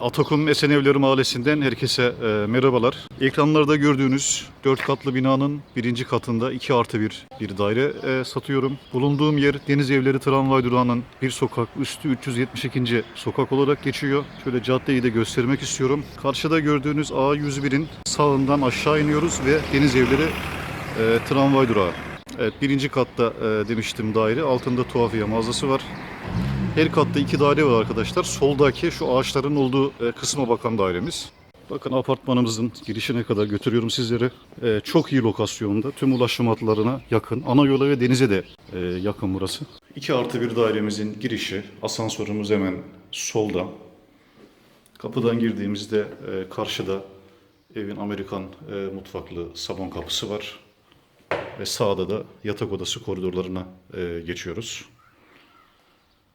Atakum Esenevleri Mahallesi'nden herkese e, merhabalar. Ekranlarda gördüğünüz 4 katlı binanın birinci katında 2 artı 1 bir daire e, satıyorum. Bulunduğum yer Deniz Evleri Tramvay Durağı'nın bir sokak üstü 372. sokak olarak geçiyor. Şöyle caddeyi de göstermek istiyorum. Karşıda gördüğünüz A101'in sağından aşağı iniyoruz ve Deniz Evleri e, Tramvay Durağı. Evet birinci katta e, demiştim daire. Altında tuhafiye mağazası var. Her katta iki daire var arkadaşlar. Soldaki şu ağaçların olduğu e, kısma bakan dairemiz. Bakın apartmanımızın girişine kadar götürüyorum sizleri. E, çok iyi lokasyonda. Tüm ulaşım hatlarına yakın. Ana yola ve denize de e, yakın burası. 2 artı bir dairemizin girişi. Asansörümüz hemen solda. Kapıdan girdiğimizde e, karşıda evin Amerikan e, mutfaklı salon kapısı var. Ve sağda da yatak odası koridorlarına e, geçiyoruz.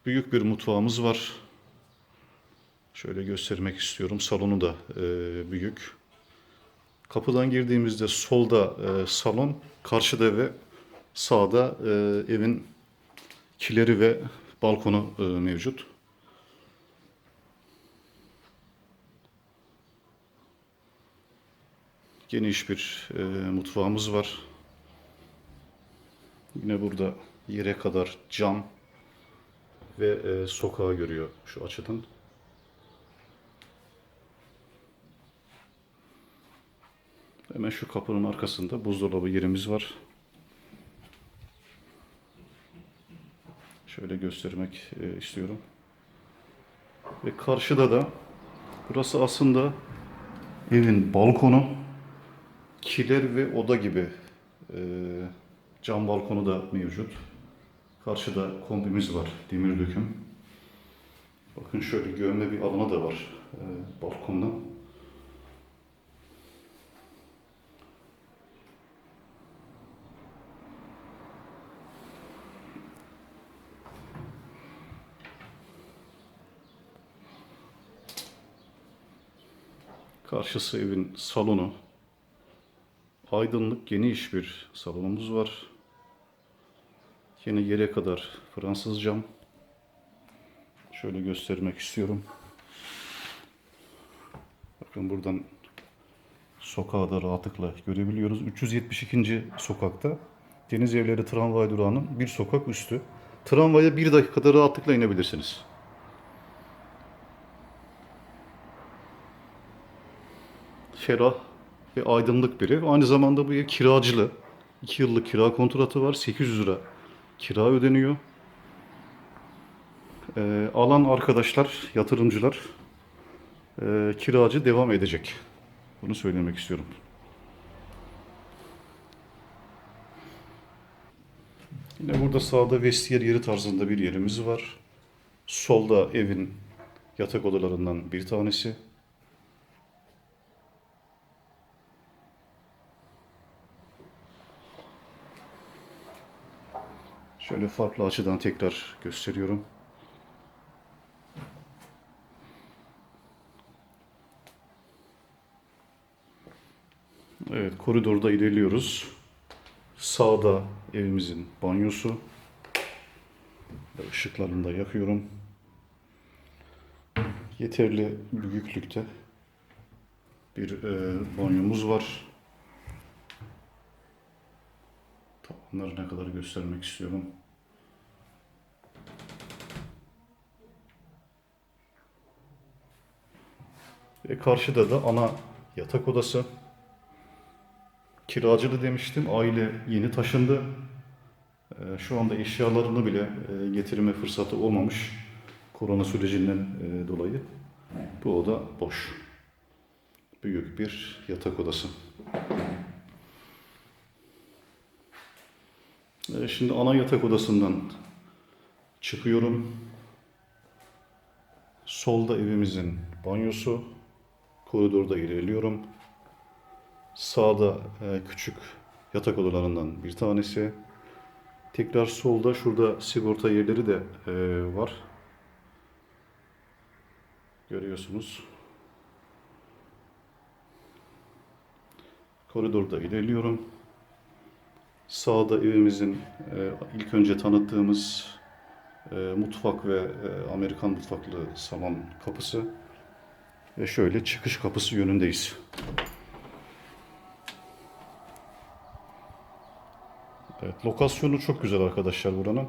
Büyük bir mutfağımız var. Şöyle göstermek istiyorum. Salonu da e, büyük. Kapıdan girdiğimizde solda e, salon, karşıda ve sağda e, evin kileri ve balkonu e, mevcut. Geniş bir e, mutfağımız var. Yine burada yere kadar cam ve e, sokağı görüyor şu açıdan. Hemen şu kapının arkasında buzdolabı yerimiz var. Şöyle göstermek e, istiyorum. Ve karşıda da burası aslında evin balkonu. Kiler ve oda gibi e, cam balkonu da mevcut. Karşıda kombimiz var, demir döküm. Bakın şöyle gömme bir alanı da var e, balkonda. Karşısı evin salonu. Aydınlık geniş bir salonumuz var. Yine yere kadar Fransız cam. Şöyle göstermek istiyorum. Bakın buradan sokağı da rahatlıkla görebiliyoruz. 372. sokakta Deniz Evleri Tramvay Durağı'nın bir sokak üstü. Tramvaya bir dakikada rahatlıkla inebilirsiniz. Ferah ve aydınlık biri. Aynı zamanda bu ev kiracılı. 2 yıllık kira kontratı var. 800 lira kira ödeniyor. Ee, alan arkadaşlar, yatırımcılar e, kiracı devam edecek. Bunu söylemek istiyorum. Yine burada sağda vestiyer yeri tarzında bir yerimiz var. Solda evin yatak odalarından bir tanesi. Şöyle farklı açıdan tekrar gösteriyorum. Evet, koridorda ilerliyoruz. Sağda evimizin banyosu. Işıklarını da yakıyorum. Yeterli büyüklükte bir e, banyomuz var. Onları ne kadar göstermek istiyorum. Ve karşıda da ana yatak odası. Kiracılı demiştim. Aile yeni taşındı. Ee, Şu anda eşyalarını bile e, getirme fırsatı olmamış. Korona sürecinden e, dolayı. Bu oda boş. Büyük bir yatak odası. Şimdi ana yatak odasından çıkıyorum. Solda evimizin banyosu. Koridorda ilerliyorum. Sağda e, küçük yatak odalarından bir tanesi. Tekrar solda şurada sigorta yerleri de e, var. Görüyorsunuz. Koridorda ilerliyorum. Sağda evimizin e, ilk önce tanıttığımız e, mutfak ve e, Amerikan mutfaklı salon kapısı. Ve şöyle çıkış kapısı yönündeyiz. Evet, lokasyonu çok güzel arkadaşlar buranın.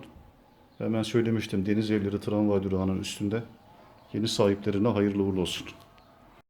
Hemen söylemiştim Deniz Evleri Tramvay durağının üstünde. Yeni sahiplerine hayırlı uğurlu olsun.